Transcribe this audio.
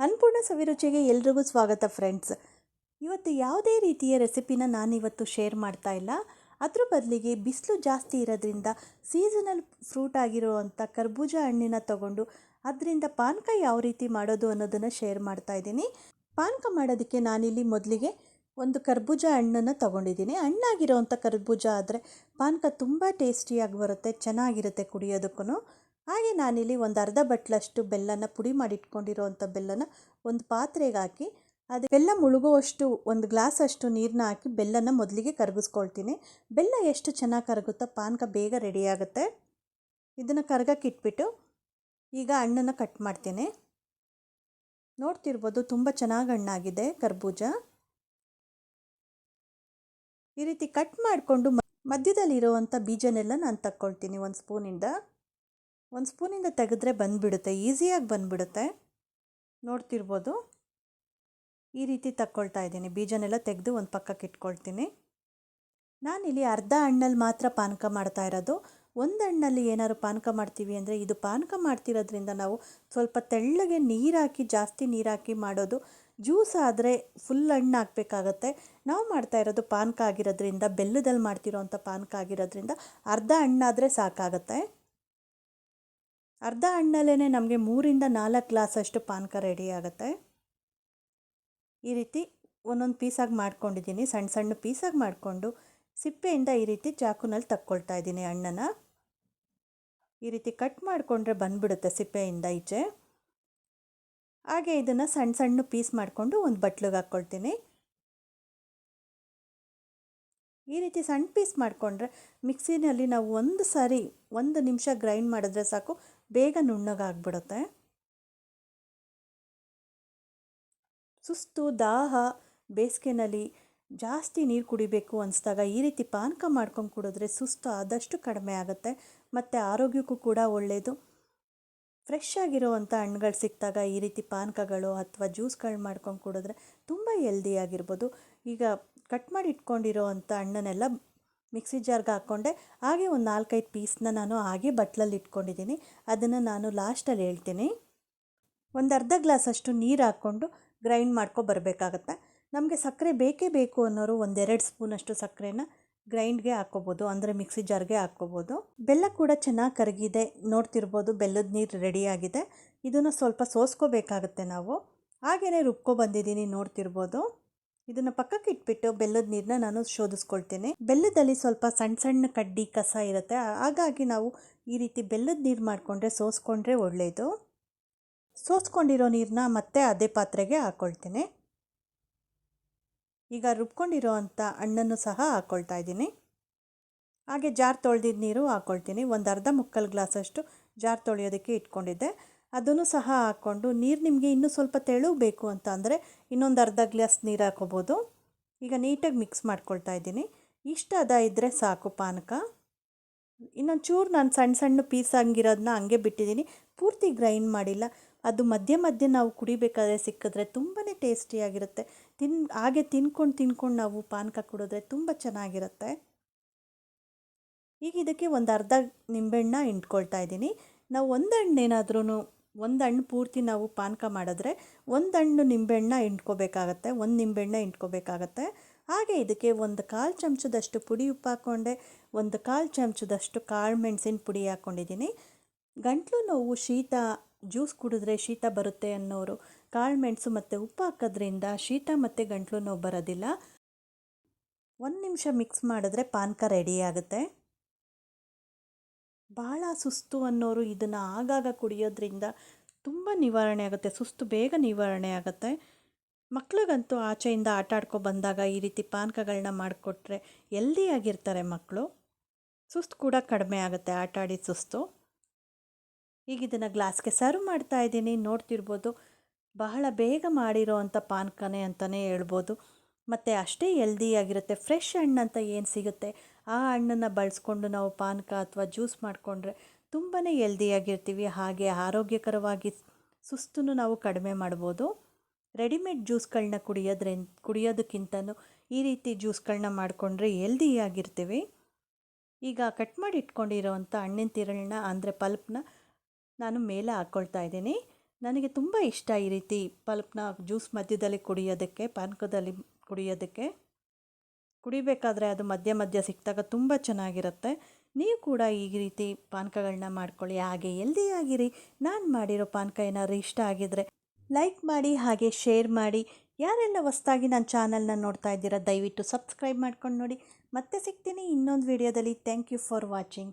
ಅನ್ಪೂರ್ಣ ಸವಿರುಚಿಗೆ ಎಲ್ರಿಗೂ ಸ್ವಾಗತ ಫ್ರೆಂಡ್ಸ್. ಇವತ್ತು ಯಾವುದೇ ರೀತಿಯ ರೆಸಿಪಿನ ನಾನಿವತ್ತು ಶೇರ್ ಮಾಡ್ತಾ ಇಲ್ಲ. ಅದ್ರ ಬದಲಿಗೆ ಬಿಸಿಲು ಜಾಸ್ತಿ ಇರೋದ್ರಿಂದ ಸೀಸನಲ್ ಫ್ರೂಟ್ ಆಗಿರುವಂಥ ಕರ್ಬೂಜ ಹಣ್ಣಿನ ತಗೊಂಡು ಅದರಿಂದ ಪಾನಕ ಯಾವ ರೀತಿ ಮಾಡೋದು ಅನ್ನೋದನ್ನು ಶೇರ್ ಮಾಡ್ತಾ ಇದ್ದೀನಿ. ಪಾನಕ ಮಾಡೋದಕ್ಕೆ ನಾನಿಲ್ಲಿ ಮೊದಲಿಗೆ ಒಂದು ಕರ್ಬೂಜ ಹಣ್ಣನ್ನು ತಗೊಂಡಿದ್ದೀನಿ. ಹಣ್ಣಾಗಿರೋವಂಥ ಕರ್ಬೂಜ ಆದರೆ ಪಾನಕ ತುಂಬ ಟೇಸ್ಟಿಯಾಗಿ ಬರುತ್ತೆ, ಚೆನ್ನಾಗಿರುತ್ತೆ ಕುಡಿಯೋದಕ್ಕೂ ಹಾಗೆ ನಾನಿಲ್ಲಿ ಒಂದು ಅರ್ಧ ಬಟ್ಲಷ್ಟು ಬೆಲ್ಲನ ಪುಡಿ ಮಾಡಿಟ್ಕೊಂಡಿರೋವಂಥ ಬೆಲ್ಲನ ಒಂದು ಪಾತ್ರೆಗೆ ಹಾಕಿ, ಅದು ಬೆಲ್ಲ ಮುಳುಗುವಷ್ಟು ಒಂದು ಗ್ಲಾಸ್ ಅಷ್ಟು ನೀರನ್ನ ಹಾಕಿ ಬೆಲ್ಲನ ಮೊದಲಿಗೆ ಕರಗಿಸ್ಕೊಳ್ತೀನಿ. ಬೆಲ್ಲ ಎಷ್ಟು ಚೆನ್ನಾಗಿ ಕರಗುತ್ತೋ ಪಾನಕ ಬೇಗ ರೆಡಿ ಆಗುತ್ತೆ ಇದನ್ನು ಕರಗಕ್ಕೆ ಇಟ್ಬಿಟ್ಟು ಈಗ ಹಣ್ಣನ್ನು ಕಟ್ ಮಾಡ್ತೀನಿ. ನೋಡ್ತಿರ್ಬೋದು ತುಂಬ ಚೆನ್ನಾಗಿ ಹಣ್ಣಾಗಿದೆ ಕರ್ಬೂಜ. ಈ ರೀತಿ ಕಟ್ ಮಾಡಿಕೊಂಡು ಮಧ್ಯದಲ್ಲಿರುವಂಥ ಬೀಜನೆಲ್ಲ ನಾನು ತಕ್ಕೊಳ್ತೀನಿ ಒಂದು ಸ್ಪೂನಿಂದ. ಒಂದು ಸ್ಪೂನಿಂದ ತೆಗೆದ್ರೆ ಬಂದುಬಿಡುತ್ತೆ, ಈಸಿಯಾಗಿ ಬಂದುಬಿಡುತ್ತೆ. ನೋಡ್ತಿರ್ಬೋದು. ಈ ರೀತಿ ತಕ್ಕೊಳ್ತಾ ಇದ್ದೀನಿ. ಬೀಜನೆಲ್ಲ ತೆಗೆದು ಒಂದು ಪಕ್ಕಕ್ಕೆ ಇಟ್ಕೊಳ್ತೀನಿ. ನಾನಿಲ್ಲಿ ಅರ್ಧ ಹಣ್ಣಲ್ಲಿ ಮಾತ್ರ ಪಾನಕ ಮಾಡ್ತಾ ಇರೋದು. ಒಂದು ಹಣ್ಣಲ್ಲಿ ಏನಾದ್ರು ಪಾನಕ ಮಾಡ್ತೀವಿ ಅಂದರೆ ಇದು ಪಾನಕ ಮಾಡ್ತಿರೋದ್ರಿಂದ ನಾವು ಸ್ವಲ್ಪ ತೆಳ್ಳಗೆ ನೀರಾಕಿ, ಜಾಸ್ತಿ ನೀರಾಕಿ ಮಾಡೋದು ಜ್ಯೂಸ್ ಆದರೆ ಫುಲ್ ಹಣ್ಣು ಹಾಕಬೇಕಾಗತ್ತೆ. ನಾವು ಮಾಡ್ತಾ ಇರೋದು ಪಾನಕ ಆಗಿರೋದ್ರಿಂದ, ಬೆಲ್ಲದಲ್ಲಿ ಮಾಡ್ತಿರೋವಂಥ ಪಾನಕ ಆಗಿರೋದ್ರಿಂದ ಅರ್ಧ ಹಣ್ಣಾದರೆ ಸಾಕಾಗತ್ತೆ. ಅರ್ಧ ಹಣ್ಣಲ್ಲೇ ನಮಗೆ ಮೂರಿಂದ ನಾಲ್ಕು ಗ್ಲಾಸಷ್ಟು ಪಾನಕ ರೆಡಿ ಆಗುತ್ತೆ. ಈ ರೀತಿ ಒಂದೊಂದು ಪೀಸಾಗಿ ಮಾಡ್ಕೊಂಡಿದ್ದೀನಿ. ಸಣ್ಣ ಸಣ್ಣ ಪೀಸಾಗಿ ಮಾಡಿಕೊಂಡು ಸಿಪ್ಪೆಯಿಂದ ಈ ರೀತಿ ಚಾಕುನಲ್ಲಿ ತಕ್ಕೊಳ್ತಾ ಇದ್ದೀನಿ ಹಣ್ಣನ್ನು. ಈ ರೀತಿ ಕಟ್ ಮಾಡಿಕೊಂಡ್ರೆ ಬಂದ್ಬಿಡುತ್ತೆ ಸಿಪ್ಪೆಯಿಂದ ಈಚೆ. ಹಾಗೆ ಇದನ್ನು ಸಣ್ಣ ಸಣ್ಣ ಪೀಸ್ ಮಾಡಿಕೊಂಡು ಒಂದು ಬಟ್ಲಿಗೆ ಹಾಕ್ಕೊಳ್ತೀನಿ ಈ ರೀತಿ ಸಣ್ಣ ಪೀಸ್ ಮಾಡಿಕೊಂಡ್ರೆ ಮಿಕ್ಸಿನಲ್ಲಿ ನಾವು ಒಂದು ಸಾರಿ, ಒಂದು ನಿಮಿಷ ಗ್ರೈಂಡ್ ಮಾಡಿದ್ರೆ ಸಾಕು. ಬೇಗ ನುಣ್ಣಗಾಗ್ಬಿಡುತ್ತೆ. ಸುಸ್ತು, ದಾಹ, ಬೇಸಿಗೆನಲ್ಲಿ ಜಾಸ್ತಿ ನೀರು ಕುಡಿಬೇಕು ಅನಿಸ್ದಾಗ ಈ ರೀತಿ ಪಾನಕ ಮಾಡ್ಕೊಂಡು ಕುಡಿದ್ರೆ ಸುಸ್ತು ಆದಷ್ಟು ಕಡಿಮೆ ಆಗುತ್ತೆ. ಮತ್ತು ಆರೋಗ್ಯಕ್ಕೂ ಕೂಡ ಒಳ್ಳೆಯದು ಫ್ರೆಶ್ ಆಗಿರೋವಂಥ ಹಣ್ಣುಗಳು ಸಿಕ್ಕಿದಾಗ ಈ ರೀತಿ ಪಾನಕಗಳು ಅಥವಾ ಜ್ಯೂಸ್ಗಳು ಮಾಡ್ಕೊಂಡು ಕುಡಿದ್ರೆ ತುಂಬ ಹೆಲ್ದಿಯಾಗಿರ್ಬೋದು ಈಗ ಕಟ್ ಮಾಡಿ ಇಟ್ಕೊಂಡಿರೋ ಅಂಥ ಹಣ್ಣನ್ನೆಲ್ಲ ಮಿಕ್ಸಿ ಜಾರ್ಗೆ ಹಾಕ್ಕೊಂಡೆ. ಹಾಗೆ ಒಂದು ನಾಲ್ಕೈದು ಪೀಸ್ನ ನಾನು ಹಾಗೆ ಬಟ್ಲಲ್ಲಿ ಇಟ್ಕೊಂಡಿದ್ದೀನಿ. ಅದನ್ನು ನಾನು ಲಾಸ್ಟಲ್ಲಿ ಹೇಳ್ತೀನಿ. ಒಂದು ಅರ್ಧ ಗ್ಲಾಸಷ್ಟು ನೀರು ಹಾಕ್ಕೊಂಡು ಗ್ರೈಂಡ್ ಮಾಡ್ಕೊ ಬರಬೇಕಾಗತ್ತೆ. ನಮಗೆ ಸಕ್ಕರೆ ಬೇಕೇ ಬೇಕು ಅನ್ನೋರು ಒಂದೆರಡು ಸ್ಪೂನಷ್ಟು ಸಕ್ಕರೆನ ಗ್ರೈಂಡ್ಗೆ ಹಾಕ್ಕೋಬೋದು, ಅಂದರೆ ಮಿಕ್ಸಿ ಜಾರ್ಗೆ ಹಾಕ್ಕೋಬೋದು. ಬೆಲ್ಲ ಕೂಡ ಚೆನ್ನಾಗಿ ಕರಗಿದೆ. ನೋಡ್ತಿರ್ಬೋದು ಬೆಲ್ಲದ ನೀರು ರೆಡಿಯಾಗಿದೆ. ಇದನ್ನು ಸ್ವಲ್ಪ ಸೋಸ್ಕೋಬೇಕಾಗತ್ತೆ ನಾವು. ಹಾಗೆಯೇ ರುಬ್ಕೊ ಬಂದಿದ್ದೀನಿ, ನೋಡ್ತಿರ್ಬೋದು. ಇದನ್ನು ಪಕ್ಕಕ್ಕೆ ಇಟ್ಬಿಟ್ಟು ಬೆಲ್ಲದ ನೀರನ್ನ ನಾನು ಶೋಧಿಸ್ಕೊಳ್ತೇನೆ. ಬೆಲ್ಲದಲ್ಲಿ ಸ್ವಲ್ಪ ಸಣ್ಣ ಸಣ್ಣ ಕಡ್ಡಿ ಕಸ ಇರುತ್ತೆ. ಹಾಗಾಗಿ ನಾವು ಈ ರೀತಿ ಬೆಲ್ಲದ ನೀರು ಮಾಡಿಕೊಂಡ್ರೆ ಸೋಸ್ಕೊಂಡ್ರೆ ಒಳ್ಳೆಯದು ಸೋಸ್ಕೊಂಡಿರೋ ನೀರನ್ನ ಮತ್ತೆ ಅದೇ ಪಾತ್ರೆಗೆ ಹಾಕ್ಕೊಳ್ತೇನೆ ಈಗ ರುಬ್ಕೊಂಡಿರೋ ಅಂಥ ಹಣ್ಣನ್ನು ಸಹ ಹಾಕ್ಕೊಳ್ತಾ ಇದ್ದೀನಿ. ಹಾಗೆ ಜಾರ್ ತೊಳೆದಿದ್ದ ನೀರು ಹಾಕ್ಕೊಳ್ತೀನಿ ಒಂದು ಅರ್ಧ ಮುಕ್ಕಾಲು ಗ್ಲಾಸಷ್ಟು ಜಾರ್ ತೊಳೆಯೋದಕ್ಕೆ ಇಟ್ಕೊಂಡಿದ್ದೆ. ಅದನ್ನು ಸಹ ಹಾಕ್ಕೊಂಡು ನೀರು ನಿಮಗೆ ಇನ್ನೂ ಸ್ವಲ್ಪ ತೆಳು ಬೇಕು ಅಂತ ಅಂದರೆ ಇನ್ನೊಂದು ಅರ್ಧ ಗ್ಲಾಸ್ ನೀರು ಹಾಕೋಬೋದು ಈಗ ನೀಟಾಗಿ ಮಿಕ್ಸ್ ಮಾಡ್ಕೊಳ್ತಾ ಇದ್ದೀನಿ. ಇಷ್ಟ ಅದ ಇದ್ದರೆ ಸಾಕು ಪಾನಕ. ಇನ್ನೊಂದು ಚೂರು ನಾನು ಸಣ್ಣ ಸಣ್ಣ ಪೀಸ್ ಹಂಗಿರೋದನ್ನ ಹಂಗೆ ಬಿಟ್ಟಿದ್ದೀನಿ. ಪೂರ್ತಿ ಗ್ರೈಂಡ್ ಮಾಡಿಲ್ಲ. ಅದು ಮಧ್ಯೆ ಮಧ್ಯೆ ನಾವು ಕುಡಿಬೇಕಾದ್ರೆ ಸಿಕ್ಕಿದ್ರೆ ತುಂಬಾ ಟೇಸ್ಟಿಯಾಗಿರುತ್ತೆ. ತಿನ್ ಹಾಗೆ ತಿನ್ಕೊಂಡು ತಿನ್ಕೊಂಡು ನಾವು ಪಾನಕ ಕುಡಿದ್ರೆ ತುಂಬ ಚೆನ್ನಾಗಿರುತ್ತೆ. ಈಗ ಇದಕ್ಕೆ ಒಂದು ಅರ್ಧ ನಿಂಬೆಹಣ್ಣ ಇಟ್ಕೊಳ್ತಾ ಇದ್ದೀನಿ. ನಾವು ಒಂದು ಹಣ್ಣು ಏನಾದ್ರೂ ಒಂದು ಹಣ್ಣು ಪೂರ್ತಿ ನಾವು ಪಾನಕ ಮಾಡಿದ್ರೆ ಒಂದು ಹಣ್ಣು ನಿಂಬೆಹಣ್ಣ ಇಂಟ್ಕೋಬೇಕಾಗತ್ತೆ ಒಂದು ನಿಂಬೆಹಣ್ಣ ಇಂಟ್ಕೋಬೇಕಾಗತ್ತೆ ಹಾಗೆ ಇದಕ್ಕೆ ಒಂದು ಕಾಲು ಚಮಚದಷ್ಟು ಪುಡಿ ಉಪ್ಪು ಹಾಕ್ಕೊಂಡೆ, ಒಂದು ಕಾಲು ಚಮಚದಷ್ಟು ಕಾಳು ಮೆಣಸಿನ ಪುಡಿ ಹಾಕ್ಕೊಂಡಿದ್ದೀನಿ. ಗಂಟ್ಲು ನೋವು, ಶೀತ, ಜ್ಯೂಸ್ ಕುಡಿದ್ರೆ ಶೀತ ಬರುತ್ತೆ ಅನ್ನೋರು ಕಾಳು ಮೆಣಸು ಮತ್ತು ಉಪ್ಪು ಹಾಕೋದ್ರಿಂದ ಶೀತ ಮತ್ತು ಗಂಟ್ಲು ನೋವು ಬರೋದಿಲ್ಲ. ಒಂದು ನಿಮಿಷ ಮಿಕ್ಸ್ ಮಾಡಿದ್ರೆ ಪಾನಕ ರೆಡಿ ಆಗುತ್ತೆ. ಭಾಳ ಸುಸ್ತು ಅನ್ನೋರು ಇದನ್ನು ಆಗಾಗ ಕುಡಿಯೋದ್ರಿಂದ ತುಂಬ ನಿವಾರಣೆ ಆಗುತ್ತೆ. ಸುಸ್ತು ಬೇಗ ನಿವಾರಣೆ ಆಗುತ್ತೆ. ಮಕ್ಳಿಗಂತೂ ಆಚೆಯಿಂದ ಆಟ ಆಡ್ಕೊ ಬಂದಾಗ ಈ ರೀತಿ ಪಾನಕಗಳನ್ನ ಮಾಡಿಕೊಟ್ರೆ ಎಲ್ದಿಯಾಗಿರ್ತಾರೆ ಮಕ್ಕಳು ಸುಸ್ತು ಕೂಡ ಕಡಿಮೆ ಆಗುತ್ತೆ, ಆಟ ಆಡಿದ ಸುಸ್ತು. ಈಗ ಇದನ್ನು ಗ್ಲಾಸ್ಗೆ ಸರ್ವ್ ಮಾಡ್ತಾ ಇದ್ದೀನಿ. ನೋಡ್ತಿರ್ಬೋದು, ಬಹಳ ಬೇಗ ಮಾಡಿರೋ ಅಂಥ ಪಾನಕನೇ ಅಂತಲೇ ಹೇಳ್ಬೋದು. ಮತ್ತು ಅಷ್ಟೇ ಎಲ್ದಿಯಾಗಿರುತ್ತೆ ಫ್ರೆಶ್ ಹಣ್ಣು ಅಂತ ಏನು ಸಿಗುತ್ತೆ? ಆ ಹಣ್ಣನ್ನು ಬಳಸ್ಕೊಂಡು ನಾವು ಪಾನಕ ಅಥವಾ ಜ್ಯೂಸ್ ಮಾಡಿಕೊಂಡ್ರೆ ತುಂಬಾ ಎಲ್ದಿಯಾಗಿರ್ತೀವಿ ಹಾಗೆ ಆರೋಗ್ಯಕರವಾಗಿ ಸುಸ್ತನ್ನು ನಾವು ಕಡಿಮೆ ಮಾಡ್ಬೋದು. ರೆಡಿಮೇಡ್ ಜ್ಯೂಸ್ಗಳನ್ನ ಕುಡಿಯೋದ್ರಿಂದ ಕುಡಿಯೋದಕ್ಕಿಂತನೂ ಈ ರೀತಿ ಜ್ಯೂಸ್ಗಳನ್ನ ಮಾಡಿಕೊಂಡ್ರೆ ಎಲ್ದಿಯಾಗಿರ್ತೀವಿ ಈಗ ಕಟ್ ಮಾಡಿ ಇಟ್ಕೊಂಡಿರೋವಂಥ ಹಣ್ಣಿನ ತಿರುಳನ್ನ ಅಂದರೆ ಪಲ್ಪ್ನ ನಾನು ಮೇಲೆ ಹಾಕ್ಕೊಳ್ತಾ ಇದ್ದೀನಿ. ನನಗೆ ತುಂಬ ಇಷ್ಟ ಈ ರೀತಿ ಪಲ್ಪ್ನ ಜ್ಯೂಸ್ ಮಧ್ಯದಲ್ಲಿ ಕುಡಿಯೋದಕ್ಕೆ, ಪಾನಕದಲ್ಲಿ ಕುಡಿಯೋದಕ್ಕೆ. ಕುಡಿಬೇಕಾದ್ರೆ ಅದು ಮಧ್ಯ ಮಧ್ಯ ಸಿಕ್ಕಿದಾಗ ತುಂಬ ಚೆನ್ನಾಗಿರುತ್ತೆ. ನೀವು ಕೂಡ ಈ ರೀತಿ ಪಾನಕಗಳನ್ನ ಮಾಡ್ಕೊಳ್ಳಿ. ಹಾಗೆ ಆಗಿರಿ. ನಾನು ಮಾಡಿರೋ ಪಾನಕ ಏನಾದ್ರು ಇಷ್ಟ ಆಗಿದ್ರೆ ಲೈಕ್ ಮಾಡಿ, ಹಾಗೆ ಶೇರ್ ಮಾಡಿ. ಯಾರೆಲ್ಲ ಹೊಸ್ದಾಗಿ ನನ್ನ ಚಾನಲ್ನ ನೋಡ್ತಾ ಇದ್ದೀರಾ, ದಯವಿಟ್ಟು ಸಬ್ಸ್ಕ್ರೈಬ್ ಮಾಡ್ಕೊಂಡು ನೋಡಿ. ಮತ್ತೆ ಸಿಗ್ತೀನಿ ಇನ್ನೊಂದು ವಿಡಿಯೋದಲ್ಲಿ ಥ್ಯಾಂಕ್ ಯು ಫಾರ್ ವಾಚಿಂಗ್